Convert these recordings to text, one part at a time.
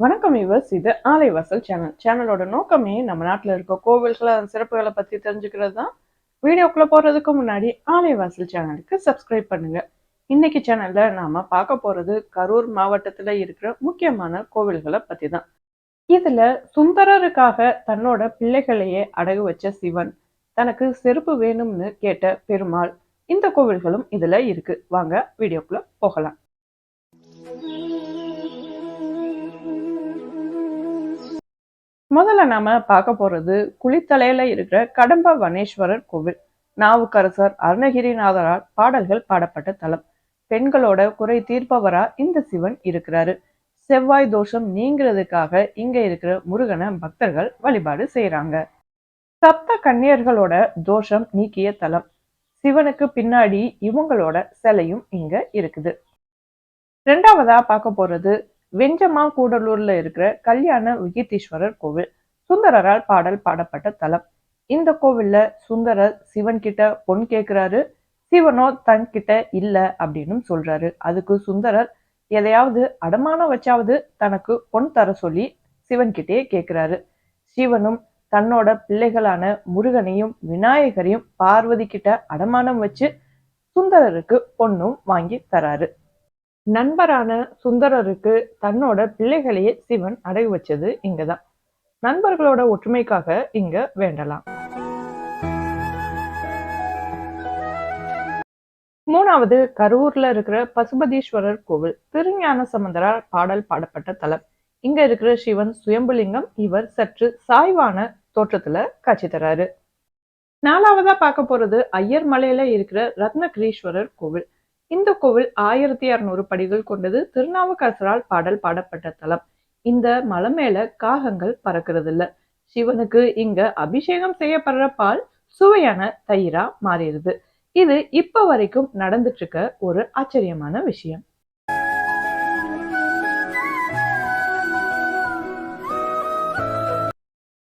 வணக்கம் விவர்ஸ் இது ஆலைவாசல் சேனல் சேனலோட நோக்கமே நம்ம நாட்டில் இருக்க கோவில்களை அதன் சிறப்புகளை பற்றி தெரிஞ்சுக்கிறது தான். வீடியோக்குள்ளே போகிறதுக்கு முன்னாடி ஆலைவாசல் சேனலுக்கு சப்ஸ்கிரைப் பண்ணுங்க. இன்னைக்கு சேனலில் நாம் பார்க்க போகிறது கரூர் மாவட்டத்தில் இருக்கிற முக்கியமான கோவில்களை பற்றி தான். இதில் சுந்தரருக்காக தன்னோட பிள்ளைகளையே அடகு வச்ச சிவன். தனக்கு செருப்பு வேணும்னு கேட்ட பெருமாள். இந்த கோவில்களும் இதில் இருக்கு. வாங்க வீடியோக்குள்ளே போகலாம். முதல்ல நாம பார்க்க போறது குளித்தலையில இருக்கிற கடம்ப வனேஸ்வரர் கோவில். நாவுக்கரசர் அருணகிரிநாதரால் பாடல்கள் பாடப்பட்ட தலம். பெண்களோட குறை தீர்ப்பவரா இந்த சிவன் இருக்கிறாரு. செவ்வாய் தோஷம் நீங்கிறதுக்காக இங்க இருக்கிற முருகனை பக்தர்கள் வழிபாடு செய்யறாங்க சப்த கன்னியர்களோட தோஷம் நீக்கிய தலம். சிவனுக்கு பின்னாடி இவங்களோட சிலையும் இங்க இருக்குது. ரெண்டாவதா பார்க்க போறது வெஞ்சமா கூடலூர்ல இருக்கிற கல்யாண விகீதீஸ்வரர் கோவில். சுந்தரரால் பாடல் பாடப்பட்ட தலம். இந்த கோவில்ல சுந்தரர் சிவன் கிட்ட பொன் கேட்கிறாரு சிவனோ தன் கிட்ட இல்ல அப்படின்னு சொல்றாரு. அதுக்கு சுந்தரர் எதையாவது அடமானம் வச்சாவது தனக்கு பொன் தர சொல்லி சிவன்கிட்டே கேட்கிறாரு சிவனும் தன்னோட பிள்ளைகளான முருகனையும் விநாயகரையும் பார்வதி கிட்ட அடமானம் வச்சு சுந்தரருக்கு பொண்ணும் வாங்கி தராரு. நண்பரான சுந்தரருக்கு தன்னோட பிள்ளைகளையே சிவன் அடகு வச்சது இங்கதான். நண்பர்களோட ஒற்றுமைக்காக இங்க வேண்டலாம். மூணாவது கரூர்ல இருக்கிற பசுபதீஸ்வரர் கோவில். திருஞான சம்பந்தரால் பாடல் பாடப்பட்ட தலம். இங்க இருக்கிற சிவன் சுயம்புலிங்கம் இவர் சற்று சாய்வான தோற்றத்துல காட்சி தராரு. நாலாவதா பார்க்க போறது ஐயர் மலையில இருக்கிற ரத்னகிரீஸ்வரர் கோவில். இந்த கோவில் ஆயிரத்தி அறுநூறு படிகள் கொண்டது திருநாவுக்கரசரால் பாடல் பாடப்பட்ட தலம். இந்த மலை மேல காகங்கள் பறக்கிறது இல்ல சிவனுக்கு இங்க அபிஷேகம் செய்யப்படுற பால் சுவையான தயிரா மாறிடுது. இது இப்ப வரைக்கும் நடந்துட்டு இருக்க ஒரு ஆச்சரியமான விஷயம்.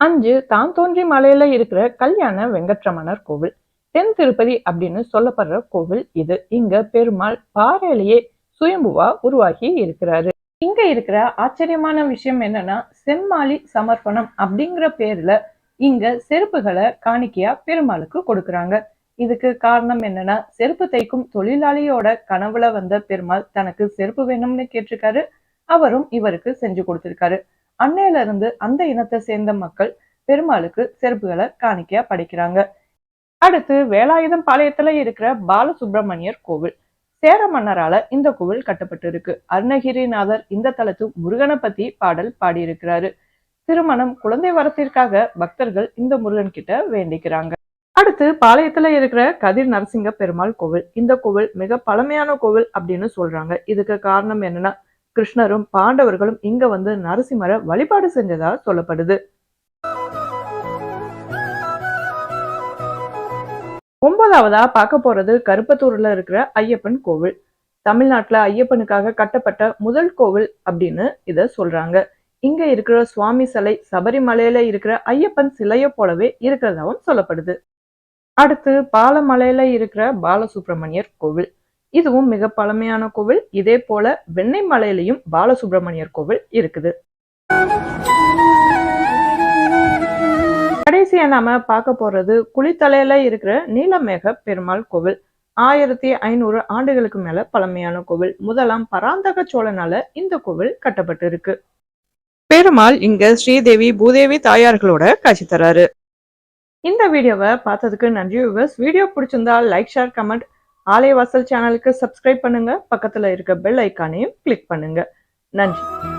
அஞ்சு தான் தோன்றி மலையில இருக்கிற கல்யாண வெங்கட்ரமணர் கோவில். தென் திருப்பதி அப்படின்னு சொல்லப்படுற கோவில் இது. இங்க பெருமாள் பாறையிலேயே சுயம்புவா உருவாகி இருக்கிறாரு. இங்க இருக்கிற ஆச்சரியமான விஷயம் என்னன்னா செம்மாளி சமர்ப்பணம் அப்படிங்கிற பேர்ல இங்க செருப்புகளை காணிக்கையா பெருமாளுக்கு கொடுக்கறாங்க. இதுக்கு காரணம் என்னன்னா செருப்பு தைக்கும் தொழிலாளியோட கனவுல வந்த பெருமாள் தனக்கு செருப்பு வேணும்னு கேட்டிருக்காரு. அவரும் இவருக்கு செஞ்சு கொடுத்திருக்காரு. அன்னையில இருந்து அந்த இனத்தை சேர்ந்த மக்கள் பெருமாளுக்கு செருப்புகளை காணிக்கையா படைக்கிறாங்க. அடுத்து வேலாயுதம் பாளையத்துல இருக்கிற பாலசுப்பிரமணியர் கோவில். சேர மன்னரால இந்த கோவில் கட்டப்பட்டு இருக்கு அருணகிரிநாதர் இந்த தலத்து முருகனை பத்தி பாடல் பாடியிருக்கிறாரு. திருமணம் குழந்தை வரத்திற்காக பக்தர்கள் இந்த முருகன் கிட்ட வேண்டிக்கிறாங்க. அடுத்து பாளையத்துல இருக்கிற கதிர் நரசிங்க பெருமாள் கோவில். இந்த கோவில் மிக பழமையான கோவில் அப்படின்னு சொல்றாங்க. இதுக்கு காரணம் என்னன்னா கிருஷ்ணரும் பாண்டவர்களும் இங்க வந்து நரசிம்மரை வழிபாடு செஞ்சதா சொல்லப்படுது. ஒன்பதாவதா பார்க்க போறது கருப்பத்தூர்ல இருக்கிற ஐயப்பன் கோவில். தமிழ்நாட்டுல ஐயப்பனுக்காக கட்டப்பட்ட முதல் கோவில் அப்படின்னு இத சொல்றாங்க. இங்க இருக்கிற சுவாமி சிலை சபரிமலையில இருக்கிற ஐயப்பன் சிலைய போலவே இருக்கிறதாவும் சொல்லப்படுது. அடுத்து பாலமலையில இருக்கிற பாலசுப்பிரமணியர் கோவில். இதுவும் மிக பழமையான கோவில். இதே போல வெண்ணை மலையிலையும் பாலசுப்பிரமணியர் கோவில் இருக்குது. நாம பார்க்க போறது குளித்தலையில இருக்கிற நீலமேக பெருமாள் கோவில். ஆயிரத்தி ஐநூறு ஆண்டுகளுக்கு மேல பழமையான கோவில். முதலாம் பராந்தக சோழனால இந்த கோவில் கட்டப்பட்டு இருக்கு பெருமாள் இங்க ஸ்ரீதேவி பூதேவி தாயார்களோட காட்சி தராரு. இந்த வீடியோவை பார்த்ததுக்கு நன்றி விவர்ஸ் வீடியோ பிடிச்சிருந்தா லைக் ஷேர் கமெண்ட் ஆலயவாசல் சேனலுக்கு சப்ஸ்கிரைப் பண்ணுங்க. பக்கத்துல இருக்க பெல் ஐக்கானையும் கிளிக் பண்ணுங்க. நன்றி.